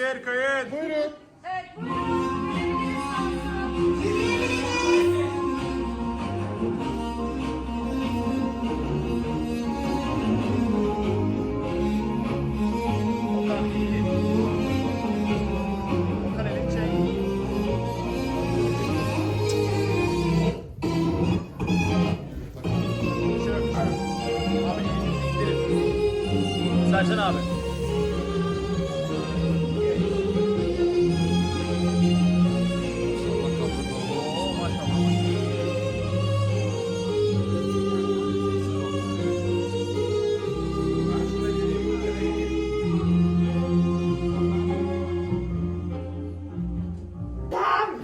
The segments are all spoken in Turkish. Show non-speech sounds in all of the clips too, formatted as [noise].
bir kayıt. Buyurun. Okan iyi. Okan elini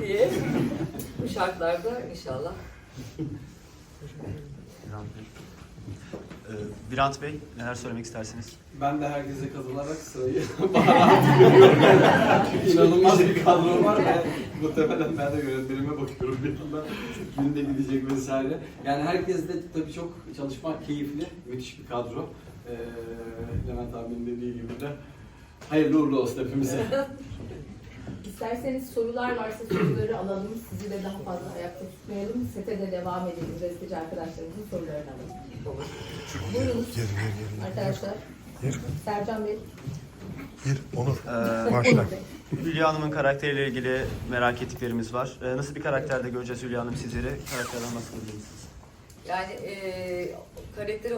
diye bu şartlarda inşallah. Ee, Birant Bey, neler söylemek istersiniz? Ben de herkese katılarak sırayı [laughs] bana veriyorum. İnanılmaz bir kadro var ve muhtemelen ben de yönetmenime bakıyorum bir yandan. Günde gidecek vesaire. Yani herkes de tabii çok çalışma keyifli, müthiş bir kadro. Ee, Levent abinin dediği gibi de hayırlı uğurlu olsun hepimize. [laughs] İsterseniz sorular varsa soruları alalım. Sizi de daha fazla ayakta tutmayalım. Sete de devam edelim. Gazeteci arkadaşlarımızın sorularını alalım. Buyurun arkadaşlar. Sercan Bey. Bir Onur. Ee, Başla. Hülya Hanım'ın karakteriyle ilgili merak ettiklerimiz var. Ee, nasıl bir karakterde göreceğiz Hülya Hanım sizleri? Karakterden bahsedebilir misiniz? Yani e, karakteri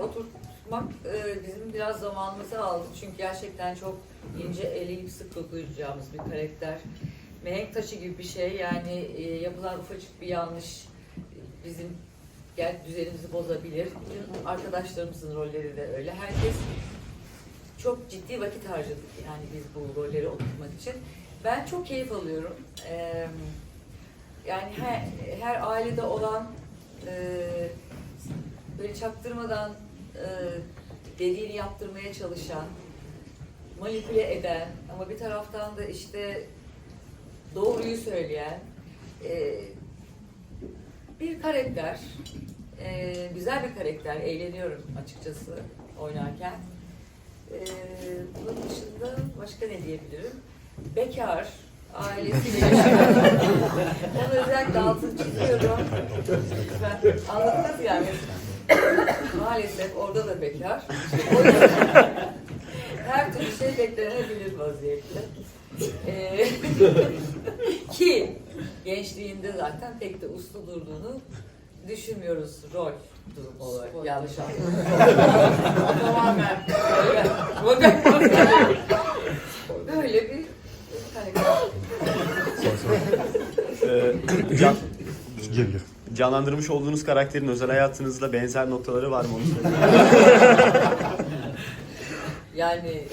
oturtmak e, bizim biraz zamanımızı aldı. Çünkü gerçekten çok ince eleyip sık dokunacağımız bir karakter. Mihenk taşı gibi bir şey. Yani e, yapılan ufacık bir yanlış bizim gel düzenimizi bozabilir. Arkadaşlarımızın rolleri de öyle. Herkes çok ciddi vakit harcadık yani biz bu rolleri oturtmak için. Ben çok keyif alıyorum. Ee, yani her, her ailede olan e, böyle çaktırmadan e, dediğini yaptırmaya çalışan, manipüle eden ama bir taraftan da işte doğruyu söyleyen e, bir karakter. E, güzel bir karakter. Eğleniyorum açıkçası oynarken. E, bunun dışında başka ne diyebilirim? Bekar, ailesiyle yaşıyor. [laughs] Onu özellikle altını çiziyorum. Anladınız yani. Maalesef orada da bekar. [laughs] O yüzden her türlü şey beklenebilir vaziyette. Ee, [laughs] ki gençliğinde zaten pek de uslu durduğunu düşünmüyoruz rol durum olarak. Yanlış anladım. [laughs] Tamamen. Canlandırmış olduğunuz karakterin özel hayatınızla benzer noktaları var mı onu söyleyin. [laughs] Yani [laughs]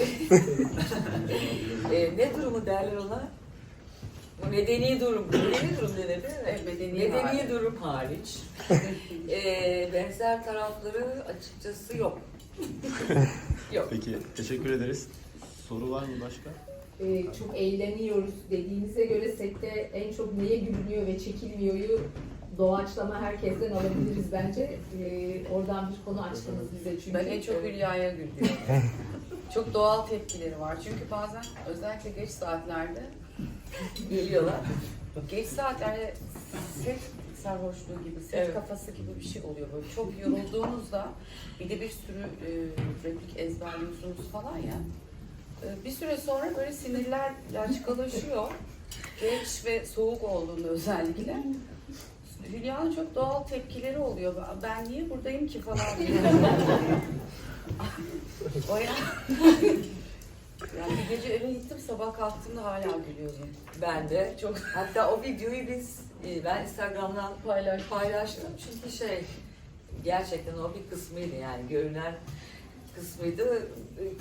e, ne durumu derler ona? Medeni durum. Medeni durum denir değil mi? Medeni Medeni hali. durum hariç. [laughs] e, benzer tarafları açıkçası yok. yok. Peki, teşekkür ederiz. Soru var mı başka? Ee, çok eğleniyoruz dediğinize göre sette en çok neye gülünüyor ve çekilmiyoryu doğaçlama herkesten alabiliriz bence. Ee, oradan bir konu açtınız bize çünkü. Ben en çok Hülya'ya güldüm. [laughs] çok doğal tepkileri var. Çünkü bazen özellikle geç saatlerde Geliyorlar. geç saatlerde set sarhoşluğu gibi, set Evet. kafası gibi bir şey oluyor. Böyle çok yorulduğunuzda bir de bir sürü e, replik ezberliyorsunuz falan ya. E, bir süre sonra böyle sinirler laçkalaşıyor. Geç ve soğuk olduğunda özellikle. Hülya'nın çok doğal tepkileri oluyor. Ben niye buradayım ki falan diye. [laughs] o ya. [laughs] yani bir gece eve gittim sabah kalktığımda hala gülüyordum. Ben de çok. Hatta o videoyu biz e, ben Instagram'dan Paylaş. paylaştım çünkü şey gerçekten o bir kısmıydı yani görünen kısmıydı.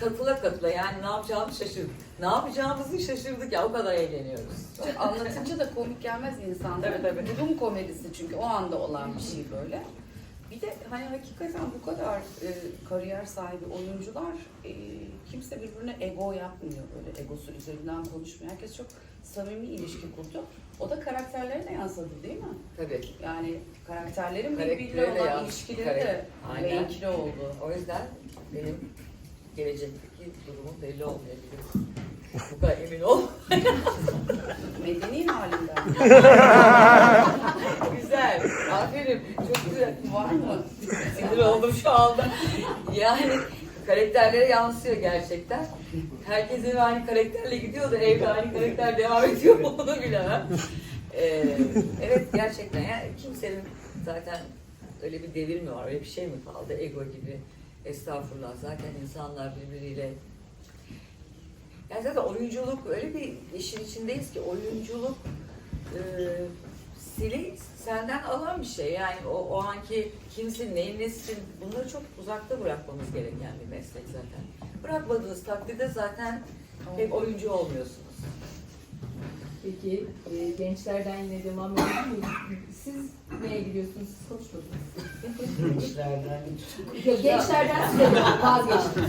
Katıla katıla yani ne yapacağımızı şaşırdık. Ne yapacağımızı şaşırdık ya o kadar eğleniyoruz. Anlatınca da komik gelmez insanlara. Tabii, tabii. Durum komedisi çünkü o anda olan bir şey böyle. Bir de hani hakikaten bu kadar e, kariyer sahibi oyuncular e, kimse birbirine ego yapmıyor böyle egosu üzerinden konuşmuyor. Herkes çok samimi ilişki kurdu. O da karakterlerine yansıdı değil mi? Tabii. Yani karakterlerin birbiriyle olan yansıdı. ilişkileri Karak- de renkli oldu. O yüzden benim gelecekteki durumum belli olmayabilir. Bu kadar emin ol. Medeni halinden. [laughs] Güzel. Aferin. Çok güzel. Var mı? Sinir oldum şu anda. Yani karakterlere yansıyor gerçekten. Herkes eve aynı karakterle gidiyor da evde aynı karakter devam ediyor mu onu bilemem. Ee, evet gerçekten yani kimsenin zaten öyle bir devir mi var, öyle bir şey mi kaldı ego gibi. Estağfurullah zaten insanlar birbiriyle yani zaten oyunculuk öyle bir işin içindeyiz ki oyunculuk e, sili senden alan bir şey. Yani o, o anki kimsin, neyin nesisin bunları çok uzakta bırakmamız gereken bir meslek zaten. Bırakmadığınız takdirde zaten pek oyuncu olmuyorsunuz. Peki e, gençlerden yine devam edelim. Siz neye gidiyorsunuz? Siz konuşmadınız. Gençlerden. Yok, gençlerden size vazgeçtim.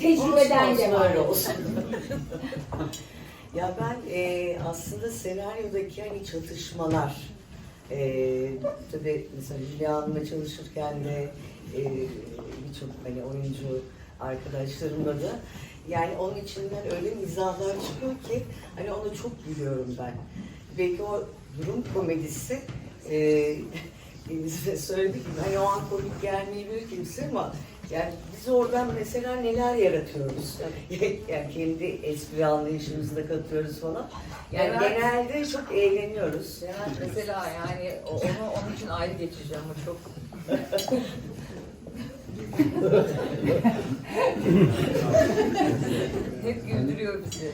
[laughs] Tecrübeden devam öyle olsun. [laughs] ya ben e, aslında senaryodaki hani çatışmalar e, tabii mesela Hülya Hanım'la çalışırken de e, birçok hani oyuncu arkadaşlarımla da yani onun içinden öyle mizahlar çıkıyor ki hani onu çok gülüyorum ben. Belki o durum komedisi e, [laughs] söyledik hani o an komik gelmeyebilir kimse ama yani biz oradan mesela neler yaratıyoruz. [laughs] yani kendi espri anlayışımızı da katıyoruz falan. Yani Evet. genelde çok eğleniyoruz. Yani mesela yani onu onun için ayrı geçeceğim o çok [laughs] hep güldürüyor bizi.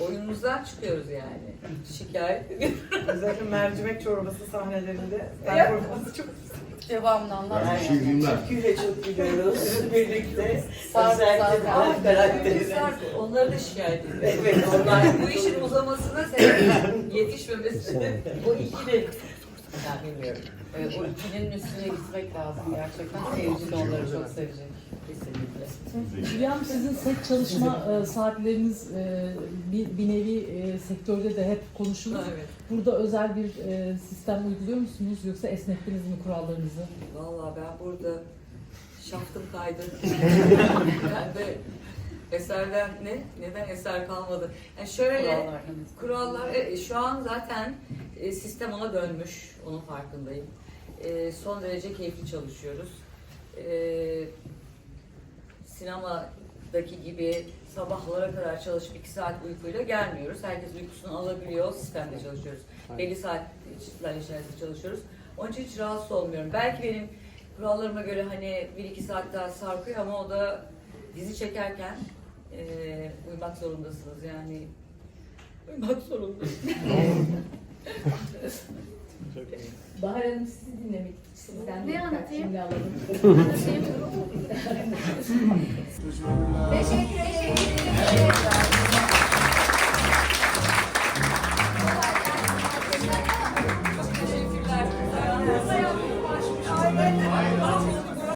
Oyunumuzdan çıkıyoruz yani. Şikayet. Özellikle mercimek çorbası sahnelerinde performansı çok Devamlı anlat. Türküyle çok gülüyoruz birlikte. Özellikle sarp. karakterimiz. Onları da şikayet ediyoruz. Evet onlar Bu işin uzamasına sebep yetişmemesi. O ikili. Ya bilmiyorum. Evet, o ikilinin üstüne gitmek lazım gerçekten. Seyirci de onları çok sevecek. Kesinlikle. Hülyam sizin set çalışma e, saatleriniz e, bir, bir nevi e, sektörde de hep konuşulur. Evet. Burada özel bir e, sistem uyguluyor musunuz yoksa esnettiniz mi kurallarınızı? Vallahi ben burada şaftım kaydı. [laughs] ben de eserden ne? Neden eser kalmadı? Yani şöyle Kurallarınız. kurallar e, şu an zaten e, sistem ona dönmüş. Onun farkındayım. E, son derece keyifli çalışıyoruz. E, sinemadaki gibi sabahlara kadar çalışıp iki saat uykuyla gelmiyoruz. Herkes uykusunu alabiliyor. Sistemde çalışıyoruz. Belli saatler içerisinde çalışıyoruz. Onun için hiç rahatsız olmuyorum. Belki benim kurallarıma göre hani bir iki saat daha sarkıyor ama o da dizi çekerken e, uyumak zorundasınız yani. Uyumak zorundasınız. Bahar Hanım sizi dinlemek sizden Ne anlatayım? cümle alalım. [laughs] Teşekkür ederim.